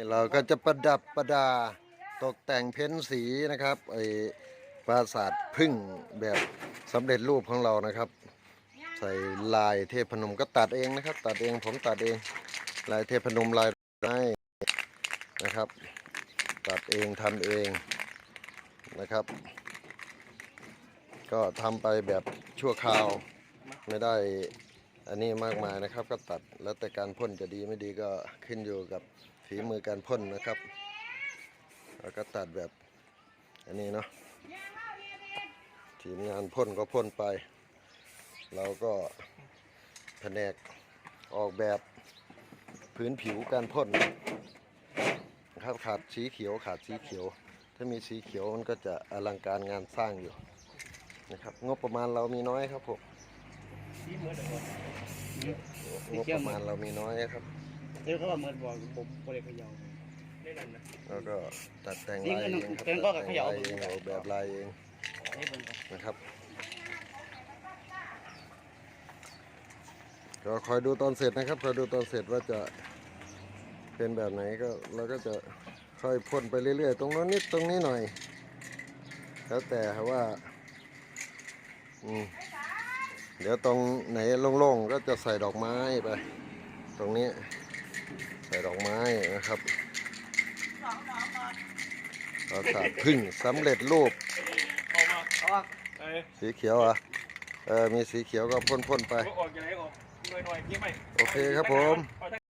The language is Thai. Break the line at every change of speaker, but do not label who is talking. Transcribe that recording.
นี่เราก็จะประดับประดาตกแต่งเพ้นสีนะครับไอ้ปราสาทพึ่งแบบสำเร็จรูปของเรานะครับ ใส่ลายเทพนมก็ตัดเองนะครับ ตัดเองผมตัดเอง ลายเทพนมลายไม้นะครับ ตัดเองทำเองนะครับ ก็ทำไปแบบชั่วคราวไม่ได้อันนี้มากมายนะครับก็ตัดแล้วแต่การพ่นจะดีไม่ดีก็ขึ้นอยู่กับ ฝีมือการพ่นนะครับ แล้วก็ตัดแบบอันนี้เนาะทีมงานพ่นก็พ่นไป เราก็แผนกออกแบบพื้นผิวการพ่นนะครับขาดสีเขียวขาดสีเขียว ถ้ามีสีเขียวมันก็จะอลังการงานสร้างอยู่นะครับ งบประมาณเรามีน้อยครับผม
สีเหมือนเดิม
งบประมาณเรามีน้อยครับ
เออเขาว่าเหมือนบอกผมบริขยาวได้นั่นนะ
แล้วก็ตัดแต่ง
นี่
ลาย
ก็
เองครับ
เป็นก็
ตัด
เข
แต่ง
ย่า
ลายเองออกแบบลายเอง
นี่เป็นก็
นะครับ ก็คอยดูตอนเสร็จนะครับคอยดูตอนเสร็จว่าจะเป็นแบบไหนก็เราก็จะค่อยพ่นไปเรื่อยๆ ตรงโน้นนิดตรงนี้หน่อย แล้วแต่ว่าอืมเดี๋ยวตรงไหนโล่งๆก็จะใส่ดอกไม้ไป ตรงนี้ ใส่ดอกไม้นะครับปราสาทพึ่งสำเร็จรูป
ออกมา
ออก
เอ้ย
สีเขียวเหรอะเออมีสีเขียวก็พ่นๆไป
ออกจากไหนออกหน่อยหน่อยๆพี่ไม่
โอเคครับผม
เอา